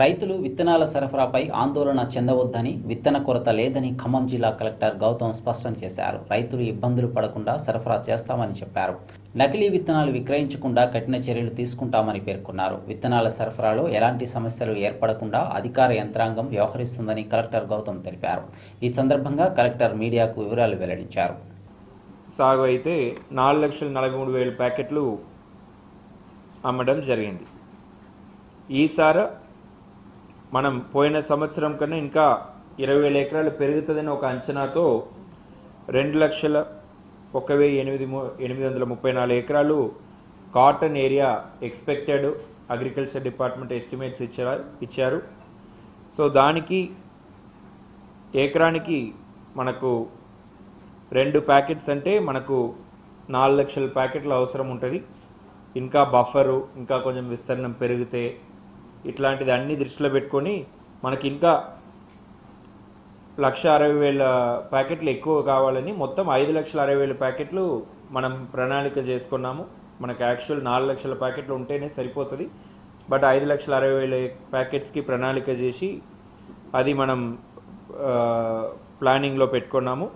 రైతులు విత్తనాల సరఫరాపై ఆందోళన చెందవద్దని విత్తన కొరత లేదని ఖమ్మం జిల్లా కలెక్టర్ గౌతమ్ స్పష్టం చేశారు. రైతులు ఇబ్బందులు పడకుండా సరఫరా చేస్తామని చెప్పారు. నకిలీ విత్తనాలు విక్రయించకుండా కఠిన చర్యలు తీసుకుంటామని పేర్కొన్నారు. విత్తనాల సరఫరాలో ఎలాంటి సమస్యలు ఏర్పడకుండా అధికార యంత్రాంగం వ్యవహరిస్తుందని కలెక్టర్ గౌతమ్ తెలిపారు. ఈ సందర్భంగా కలెక్టర్ మీడియాకు వివరాలు వెల్లడించారు. సాగు అయితే నాలుగు లక్షల నలభై మూడు వేల ప్యాకెట్లు అమ్మడం జరిగింది. ఈసారి మనం పోయిన సంవత్సరం కన్నా ఇంకా ఇరవై వేల ఎకరాలు పెరుగుతుందని ఒక అంచనాతో రెండు లక్షల ఒక వెయ్యి ఎనిమిది ఎనిమిది వందల ముప్పై నాలుగు ఎకరాలు cotton area expected agriculture department estimates ఇచ్చారు ఇచ్చారు. సో దానికి ఎకరానికి మనకు రెండు ప్యాకెట్స్ అంటే మనకు నాలుగు లక్షల ప్యాకెట్లు అవసరం ఉంటుంది. ఇంకా బఫరు ఇంకా కొంచెం విస్తరణం పెరిగితే ఇట్లాంటిది అన్ని దృష్టిలో పెట్టుకొని మనకి ఇంకా లక్ష అరవై వేల ప్యాకెట్లు ఎక్కువ కావాలని మొత్తం ఐదు లక్షల అరవై వేల ప్యాకెట్లు మనం ప్రణాళిక చేసుకున్నాము. మనకు యాక్చువల్ నాలుగు లక్షల ప్యాకెట్లు ఉంటేనే సరిపోతుంది. బట్ ఐదు లక్షల అరవై వేల ప్యాకెట్స్కి ప్రణాళిక చేసి అది మనం ప్లానింగ్లో పెట్టుకున్నాము.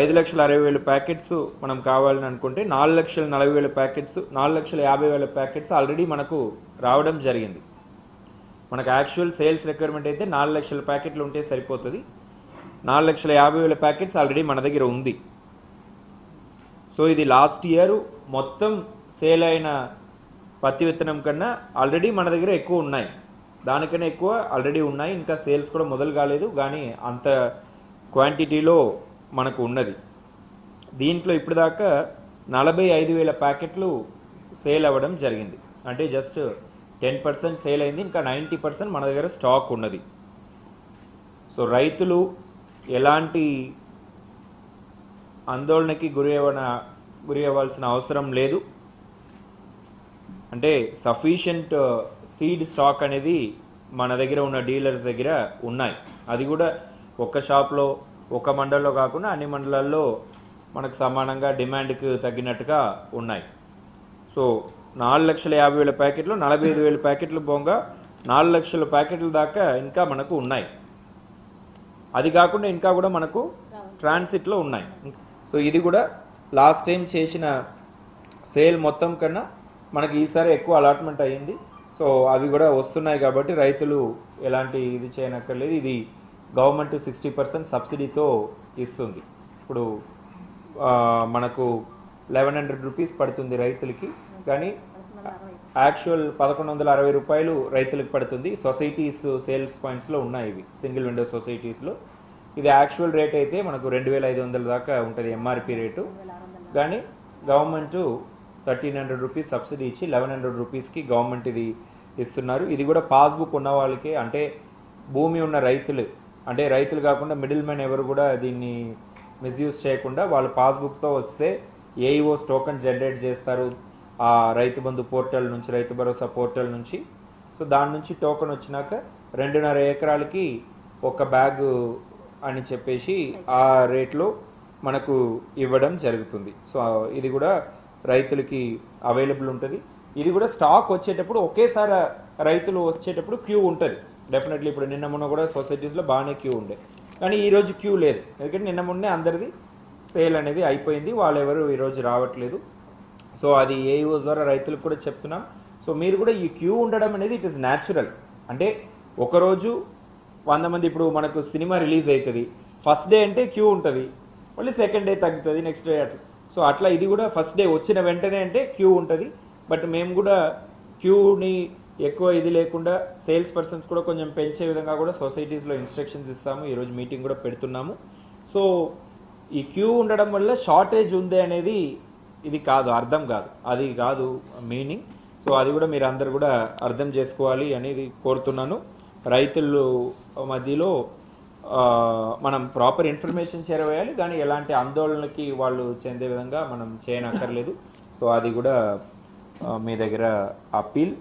ఐదు లక్షల అరవై వేల ప్యాకెట్స్ మనం కావాలని అనుకుంటే నాలుగు లక్షల నలభై వేల ప్యాకెట్స్ నాలుగు లక్షల యాభై వేల ప్యాకెట్స్ ఆల్రెడీ మనకు రావడం జరిగింది. మనకు యాక్చువల్ సేల్స్ రిక్వైర్మెంట్ అయితే నాలుగు లక్షల ప్యాకెట్లు ఉంటే సరిపోతుంది. నాలుగు లక్షల యాభై వేల ప్యాకెట్స్ ఆల్రెడీ మన దగ్గర ఉంది. సో ఇది లాస్ట్ ఇయర్ మొత్తం సేల్ అయిన పత్తి విత్తనం కన్నా ఆల్రెడీ మన దగ్గర ఎక్కువ ఉన్నాయి. దానికన్నా ఎక్కువ ఆల్రెడీ ఉన్నాయి. ఇంకా సేల్స్ కూడా మొదలు కాలేదు. కానీ అంత క్వాంటిటీలో మనకు ఉన్నది. దీంట్లో ఇప్పటిదాకా నలభై ఐదు వేల ప్యాకెట్లు సేల్ అవ్వడం జరిగింది. అంటే జస్ట్ టెన్ పర్సెంట్ సేల్ అయింది ఇంకా నైంటీ పర్సెంట్ మన దగ్గర స్టాక్ ఉన్నది. సో రైతులు ఎలాంటి ఆందోళనకి గురి అవ్వన గురి అవ్వాల్సిన అవసరం లేదు. అంటే సఫిషియంట్ సీడ్ స్టాక్ అనేది మన దగ్గర ఉన్న డీలర్స్ దగ్గర ఉన్నాయి. అది కూడా ఒక షాప్లో ఒక మండలంలో కాకుండా అన్ని మండలాల్లో మనకు సమానంగా డిమాండ్కి తగ్గినట్టుగా ఉన్నాయి. సో నాలుగు లక్షల యాభై వేల ప్యాకెట్లు నలభై ఐదు వేల ప్యాకెట్లు పోగా నాలుగు లక్షల ప్యాకెట్ల దాకా ఇంకా మనకు ఉన్నాయి. అది కాకుండా ఇంకా కూడా మనకు ట్రాన్సిట్లో ఉన్నాయి. సో ఇది కూడా లాస్ట్ టైం చేసిన సేల్ మొత్తం కన్నా మనకి ఈసారి ఎక్కువ అలాట్మెంట్ అయ్యింది. సో అవి కూడా వస్తున్నాయి కాబట్టి రైతులు ఎలాంటి ఇది చేయనక్కర్లేదు. ఇది గవర్నమెంట్ సిక్స్టీ పర్సెంట్ సబ్సిడీతో ఇస్తుంది. ఇప్పుడు మనకు లెవెన్ హండ్రెడ్ రూపీస్ పడుతుంది రైతులకి. కానీ యాక్చువల్ పదకొండు వందల అరవై రూపాయలు రైతులకు పడుతుంది. సొసైటీస్ సేల్స్ పాయింట్స్లో ఉన్నాయి ఇవి. సింగిల్ విండో సొసైటీస్లో. ఇది యాక్చువల్ రేట్ అయితే మనకు రెండు వేల ఐదు వందల దాకా ఉంటుంది ఎంఆర్పి రేటు. కానీ government thirteen hundred rupees subsidy ఇచ్చి లెవెన్ హండ్రెడ్ రూపీస్కి గవర్నమెంట్ ఇది ఇస్తున్నారు. ఇది కూడా పాస్బుక్ ఉన్న వాళ్ళకి అంటే భూమి ఉన్న రైతులు అంటే రైతులు కాకుండా మిడిల్ మ్యాన్ ఎవరు కూడా దీన్ని మిస్యూజ్ చేయకుండా వాళ్ళు పాస్బుక్తో వస్తే ఏఈఓస్ టోకెన్ జనరేట్ చేస్తారు. ఆ రైతు బంధు పోర్టల్ నుంచి రైతు భరోసా పోర్టల్ నుంచి. సో దాని నుంచి టోకెన్ వచ్చినాక రెండున్నర ఎకరాలకి ఒక బ్యాగ్ అని చెప్పేసి ఆ రేట్లో మనకు ఇవ్వడం జరుగుతుంది. సో ఇది కూడా రైతులకి అవైలబుల్ ఉంటుంది. ఇది కూడా స్టాక్ వచ్చేటప్పుడు ఒకేసారి రైతులు వచ్చేటప్పుడు క్యూ ఉంటుంది. డెఫినెట్లీ ఇప్పుడు నిన్న మొన్న కూడా సొసైటీస్లో బాగానే క్యూ ఉండే. కానీ ఈరోజు క్యూ లేదు. ఎందుకంటే నిన్న మొన్నే అందరిది సేల్ అనేది అయిపోయింది. వాళ్ళు ఎవరు ఈరోజు రావట్లేదు. సో అది ఏఈఓస్ ద్వారా రైతులకు కూడా చెప్తున్నాం. సో మీరు కూడా ఈ క్యూ ఉండడం అనేది ఇట్ ఈస్ న్యాచురల్. అంటే ఒకరోజు వంద మంది ఇప్పుడు మనకు సినిమా రిలీజ్ అవుతుంది ఫస్ట్ డే అంటే క్యూ ఉంటుంది. మళ్ళీ సెకండ్ డే తగ్గుతుంది నెక్స్ట్ డే అట్లా. సో అట్లా ఇది కూడా ఫస్ట్ డే వచ్చిన వెంటనే అంటే క్యూ ఉంటుంది. బట్ మేము కూడా క్యూని ఎక్కువ ఇది లేకుండా సేల్స్ పర్సన్స్ కూడా కొంచెం పెంచే విధంగా కూడా సొసైటీస్లో ఇన్స్ట్రక్షన్స్ ఇస్తాము. ఈరోజు మీటింగ్ కూడా పెడుతున్నాము. సో ఈ క్యూ ఉండడం వల్ల షార్టేజ్ ఉంది అనేది ఇది కాదు అర్థం కాదు. అది కాదు మీనింగ్ సో అది కూడా మీరు అందరు కూడా అర్థం చేసుకోవాలి అనేది కోరుతున్నాను. రైతులు మధ్యలో మనం ప్రాపర్ ఇన్ఫర్మేషన్ చేరవేయాలి కానీ ఎలాంటి ఆందోళనకి వాళ్ళు చెందే విధంగా మనం చేయనక్కర్లేదు. సో అది కూడా మీ దగ్గర అప్పీల్